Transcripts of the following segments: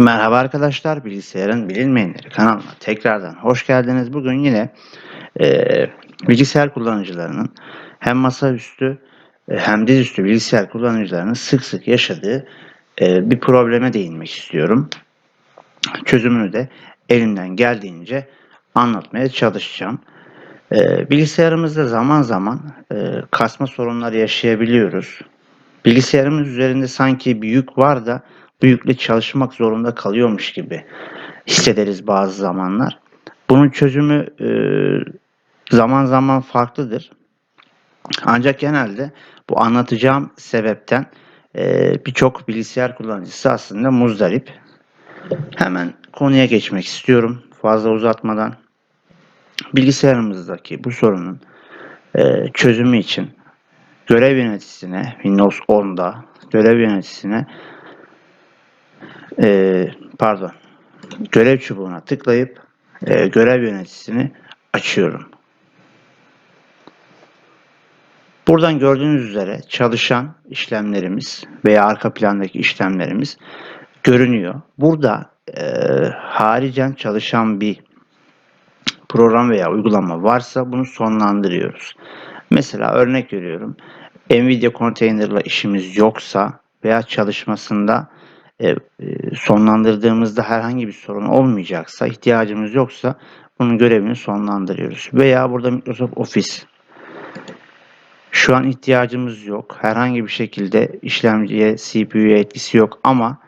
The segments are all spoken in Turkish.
Merhaba arkadaşlar, Bilgisayarın Bilinmeyenleri kanalına tekrardan hoş geldiniz. Bugün yine e, bilgisayar kullanıcılarının hem masaüstü e, hem dizüstü bilgisayar kullanıcılarının sık sık yaşadığı e, bir probleme değinmek istiyorum. Çözümünü de elimden geldiğince anlatmaya çalışacağım. E, bilgisayarımızda zaman zaman e, kasma sorunları yaşayabiliyoruz. Bilgisayarımız üzerinde sanki bir yük var da bu yükle çalışmak zorunda kalıyormuş gibi hissederiz bazı zamanlar. Bunun çözümü e, zaman zaman farklıdır. Ancak genelde bu anlatacağım sebepten e, birçok bilgisayar kullanıcısı aslında muzdarip. Hemen konuya geçmek istiyorum fazla uzatmadan. Bilgisayarımızdaki bu sorunun e, çözümü için görev yöneticisine Windows 10'da görev yöneticisine e, pardon görev çubuğuna tıklayıp e, görev yöneticisini açıyorum. Buradan gördüğünüz üzere çalışan işlemlerimiz veya arka plandaki işlemlerimiz görünüyor. Burada e, haricen çalışan bir program veya uygulama varsa bunu sonlandırıyoruz. Mesela örnek veriyorum. Nvidia Container'la işimiz yoksa veya çalışmasında e, e, sonlandırdığımızda herhangi bir sorun olmayacaksa, ihtiyacımız yoksa bunun görevini sonlandırıyoruz. Veya burada Microsoft Office şu an ihtiyacımız yok. Herhangi bir şekilde işlemciye, CPU'ya etkisi yok ama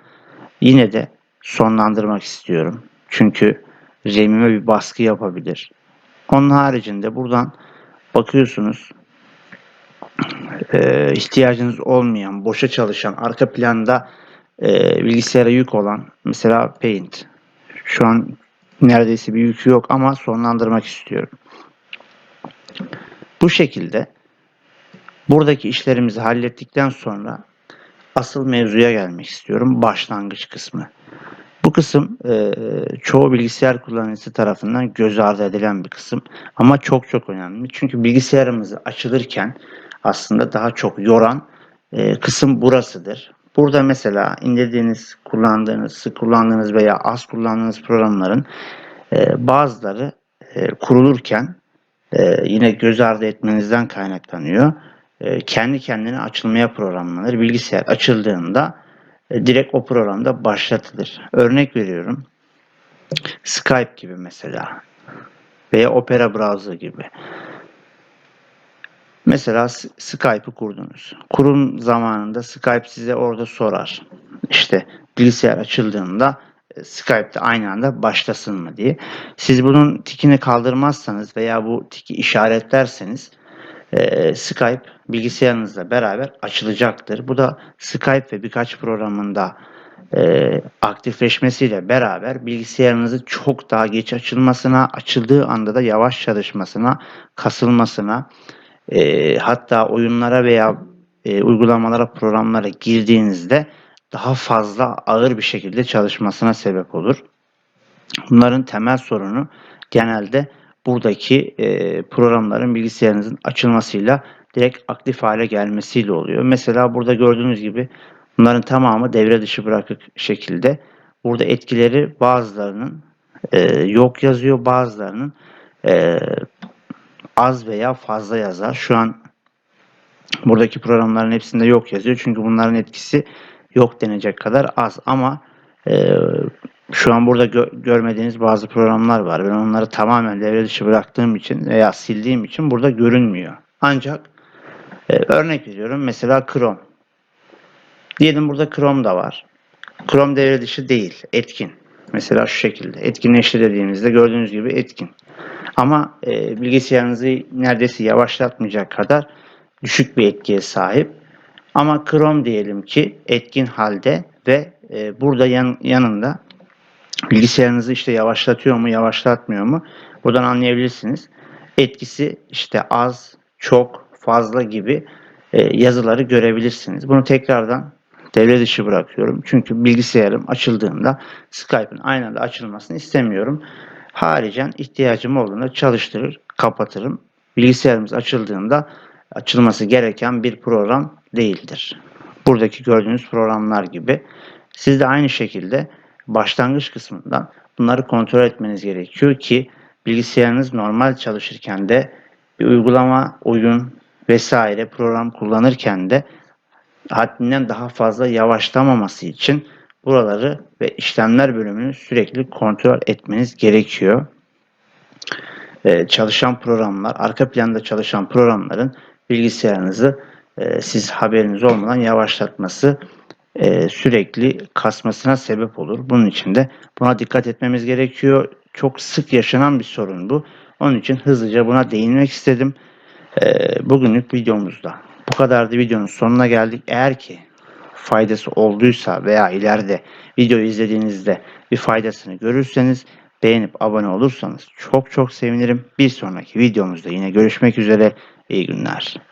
yine de sonlandırmak istiyorum. Çünkü RAM'ime bir baskı yapabilir. Onun haricinde buradan bakıyorsunuz e, ihtiyacınız olmayan, boşa çalışan, arka planda e, bilgisayara yük olan mesela Paint. Şu an neredeyse bir yükü yok ama sonlandırmak istiyorum. Bu şekilde buradaki işlerimizi hallettikten sonra asıl mevzuya gelmek istiyorum. Başlangıç kısmı. Bu kısım e, çoğu bilgisayar kullanıcısı tarafından göz ardı edilen bir kısım ama çok çok önemli. Çünkü bilgisayarımızı açılırken aslında daha çok yoran e, kısım burasıdır. Burada mesela indirdiğiniz, kullandığınız, sık kullandığınız veya az kullandığınız programların e, bazıları e, kurulurken e, yine göz ardı etmenizden kaynaklanıyor. E, kendi kendine açılmaya programlanır. Bilgisayar açıldığında e, direkt o programda başlatılır. Örnek veriyorum. Skype gibi mesela veya Opera Browser gibi. Mesela Skype'ı kurdunuz. Kurum zamanında Skype size orada sorar. İşte bilgisayar açıldığında e, Skype'de aynı anda başlasın mı diye. Siz bunun tikini kaldırmazsanız veya bu tiki işaretlerseniz e, Skype bilgisayarınızla beraber açılacaktır. Bu da Skype ve birkaç programında e, aktifleşmesiyle beraber bilgisayarınızı çok daha geç açılmasına, açıldığı anda da yavaş çalışmasına, kasılmasına, e, hatta oyunlara veya e, uygulamalara, programlara girdiğinizde daha fazla ağır bir şekilde çalışmasına sebep olur. Bunların temel sorunu genelde buradaki e, programların bilgisayarınızın açılmasıyla direkt aktif hale gelmesiyle oluyor. Mesela burada gördüğünüz gibi bunların tamamı devre dışı bırakık şekilde. Burada etkileri bazılarının e, yok yazıyor, bazılarının e, az veya fazla yazar. Şu an buradaki programların hepsinde yok yazıyor. Çünkü bunların etkisi yok denecek kadar az. Ama e, şu an burada gö görmediğiniz bazı programlar var. Ben onları tamamen devre dışı bıraktığım için veya sildiğim için burada görünmüyor. Ancak e, örnek veriyorum mesela Chrome. Diyelim burada Chrome da var. Chrome devre dışı değil, etkin. Mesela şu şekilde. Etkinleşti dediğimizde gördüğünüz gibi etkin. Ama e, bilgisayarınızı neredeyse yavaşlatmayacak kadar düşük bir etkiye sahip. Ama Chrome diyelim ki etkin halde ve e, burada yan, yanında bilgisayarınızı işte yavaşlatıyor mu yavaşlatmıyor mu buradan anlayabilirsiniz. Etkisi işte az, çok, fazla gibi e, yazıları görebilirsiniz. Bunu tekrardan devre dışı bırakıyorum. Çünkü bilgisayarım açıldığında Skype'ın aynı anda açılmasını istemiyorum. Haricen ihtiyacım olduğunda çalıştırır, kapatırım. Bilgisayarımız açıldığında açılması gereken bir program değildir. Buradaki gördüğünüz programlar gibi. Siz de aynı şekilde başlangıç kısmından bunları kontrol etmeniz gerekiyor ki bilgisayarınız normal çalışırken de bir uygulama, oyun vesaire program kullanırken de haddinden daha fazla yavaşlamaması için buraları ve işlemler bölümünü sürekli kontrol etmeniz gerekiyor. Ee, çalışan programlar, arka planda çalışan programların bilgisayarınızı e, siz haberiniz olmadan yavaşlatması e, sürekli kasmasına sebep olur. Bunun için de buna dikkat etmemiz gerekiyor. Çok sık yaşanan bir sorun bu. Onun için hızlıca buna değinmek istedim. E, bugünlük videomuzda bu kadardı videonun sonuna geldik. Eğer ki faydası olduysa veya ileride videoyu izlediğinizde bir faydasını görürseniz beğenip abone olursanız çok çok sevinirim. Bir sonraki videomuzda yine görüşmek üzere. İyi günler.